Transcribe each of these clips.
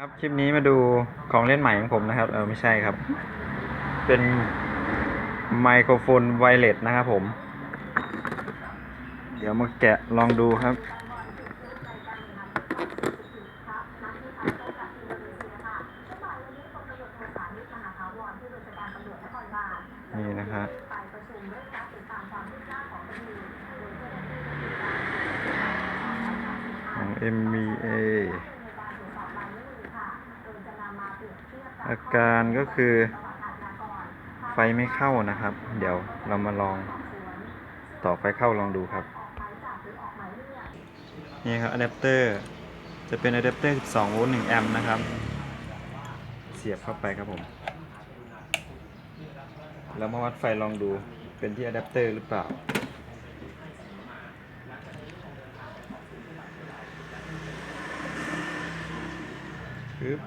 ครับคลิปนี้มาดูของเล่นใหม่ของผมนะครับเออไม่ใช่ครับ เป็นไมโครโฟนไวเลสนะครับผม เดี๋ยวมาแกะลองดูครับ นี่นะครับของ MBA อาการก็คือ ไฟไม่เข้านะครับ เดี๋ยวเรามาลองต่อไฟเข้าลองดูครับ นี่ครับอะแดปเตอร์จะเป็นอะแดปเตอร์ 12 โวลต์ 1 แอมป์นะครับ เสียบเข้าไปครับผม แล้วมาวัดไฟลองดูเป็นที่อะแดปเตอร์หรือเปล่าปึ๊บ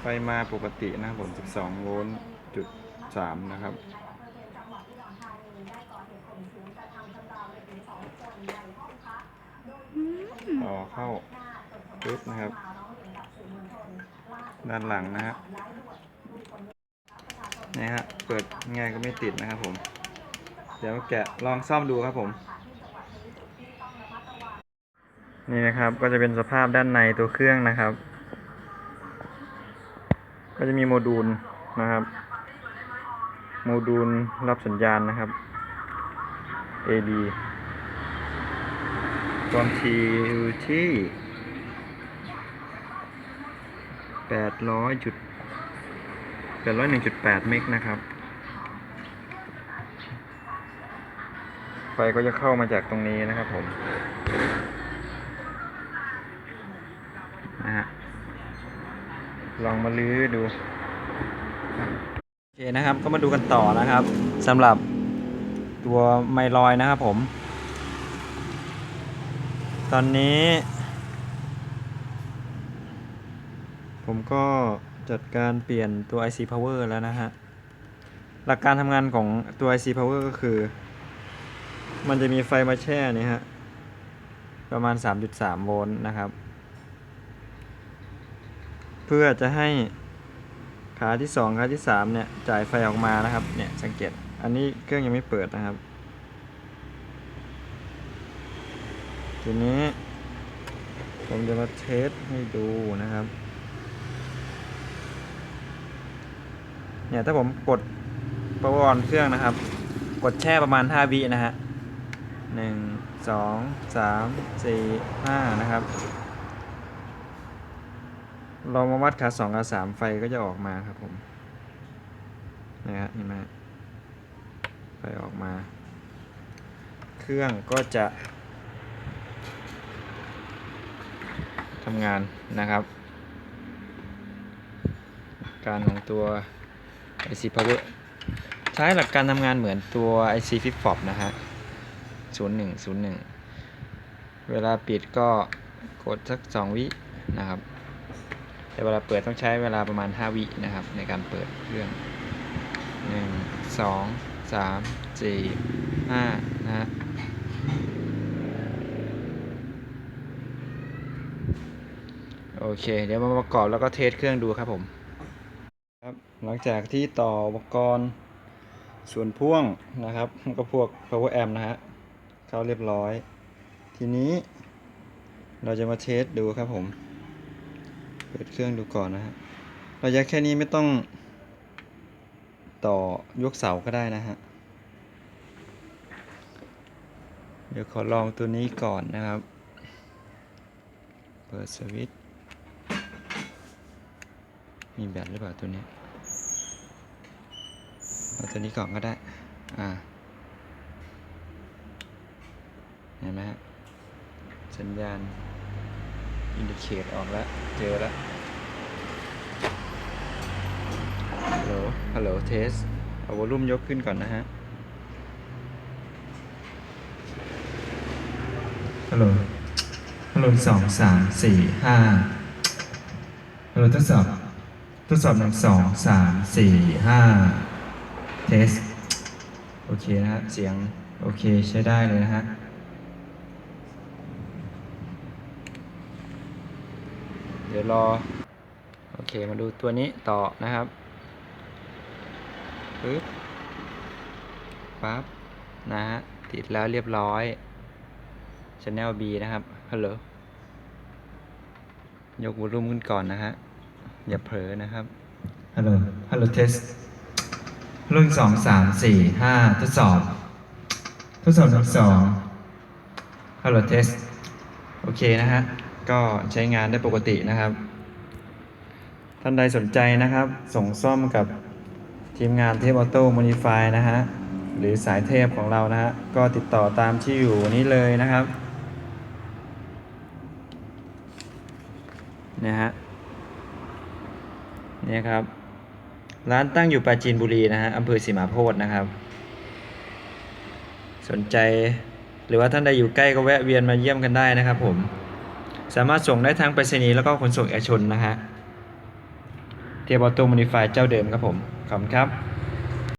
ไฟมาปกตินะครับผม 12 โวลต์จุด 3 นะครับ ต่อเข้าปึ๊บนะครับ ด้านหลังนะฮะนี่ฮะ เปิดไงก็ไม่ติดนะครับผม เดี๋ยวแกะลองซ่อมดูครับผม นี่นะครับก็จะเป็นสภาพด้านในตัวเครื่องนะครับ ก็จะมีโมดูลนะครับ โมดูลรับสัญญาณนะครับ AB ความถี่อยู่ที่800จุด801.8เมกนะครับ ไฟก็จะเข้ามาจากตรงนี้นะครับผม นะฮะ ลองมาลื้อดู โอเคนะครับ ก็มาดูกันต่อนะครับสำหรับตัวไมลอยนะครับผม ตอนนี้ ผมก็จัดการเปลี่ยนตัว IC power แล้วนะฮะ หลักการทำงานของตัว IC power ก็คือ มันจะมีไฟมาแช่นี่ฮะ ประมาณ 3.3 โวลต์นะครับ เพื่อจะให้ขาที่ 2 ขาที่ 3 เนี่ย จ่ายไฟออกมานะครับ เนี่ยสังเกต อันนี้เครื่องยังไม่เปิดนะครับ ทีนี้ผมจะมาเทสให้ดูนะครับ เนี่ยถ้าผมกด power on เครื่องนะครับ กดแช่ประมาณ 5 วินะฮะหนึ่งสองสามสี่ห้านะครับ เรามาวัดขาสองขาสามไฟก็จะออกมาครับผมนะฮะเห็นไหมฮะไฟออกมา เครื่องก็จะทำงานนะครับ การของตัว IC Power ใช้หลักการทำงานเหมือนตัว IC Flip Flop นะฮะ 0101 เวลาปิดก็กดสัก 2 วินะครับ แต่เวลาเปิดต้องใช้เวลาประมาณ 5 วินะครับ ในการเปิดเครื่อง 1 2 3 4 5 นะฮะโอเค เดี๋ยวมาประกอบแล้วก็เทสเครื่องดูครับผมครับหลังจากที่ต่ออุปกรณ์ส่วนพ่วงนะครับก็พวก power amp นะฮะเข้าเรียบร้อย ทีนี้เราจะมาเทสดูครับผม เปิดเครื่องดูก่อนนะฮะระยะแค่นี้ไม่ต้อง ต่อยกเสาก็ได้นะฮะ เดี๋ยวขอลองตัวนี้ก่อนนะครับ เปิดสวิตช์มีแบตหรือเปล่าตัวนี้เอาตัวนี้ก่อนก็ได้ อ่า เห็นไหมฮะ สัญญาณ อินดิเคตออกแล้ว เจอแล้ว ฮัลโหล ฮัลโหล เทส เอาวอลลุ่มยกขึ้นก่อนนะฮะ ฮัลโหล ฮัลโหลสองสามสี่ห้าฮัลโหลทดสอบ ทดสอบหนึ่งสองสามสี่ห้าเทส โอเคนะฮะ เสียง โอเคใช้ได้เลยนะฮะ ดี๋ยวรอ โอเค มาดูตัวนี้ต่อนะครับปึ๊บปั๊บนะฮะ ติดแล้วเรียบร้อย Channel B นะครับ ฮัลโหล ยกวอลลุ่มขึ้นก่อนนะฮะ อย่าเผลอนะครับ ฮัลโหล ฮัลโหลเทสรุ่นสองสามสี่ห้าทดสอบ ทดสอบหนึ่งสองฮัลโหลเทส โอเคนะฮะ ก็ใช้งานได้ปกตินะครับ ท่านใดสนใจนะครับ ส่งซ่อมกับทีมงานเทปออโต้โมดิฟายนะฮะ หรือสายเทพของเรานะฮะ ก็ติดต่อตามที่อยู่นี้เลยนะครับนี่ยฮะนี่ครับ ร้านตั้งอยู่ปราจีนบุรีนะฮะอำเภอสีมาโพธนะครับ สนใจ หรือว่าท่านใดอยู่ใกล้ก็แวะเวียนมาเยี่ยมกันได้นะครับผม สามารถส่งได้ทางไปรษณีย์แล้วก็ขนส่งเอกชนนะฮะเทียบอโตมูนิฟายเจ้าเดิมครับผม ขอบคุณครับ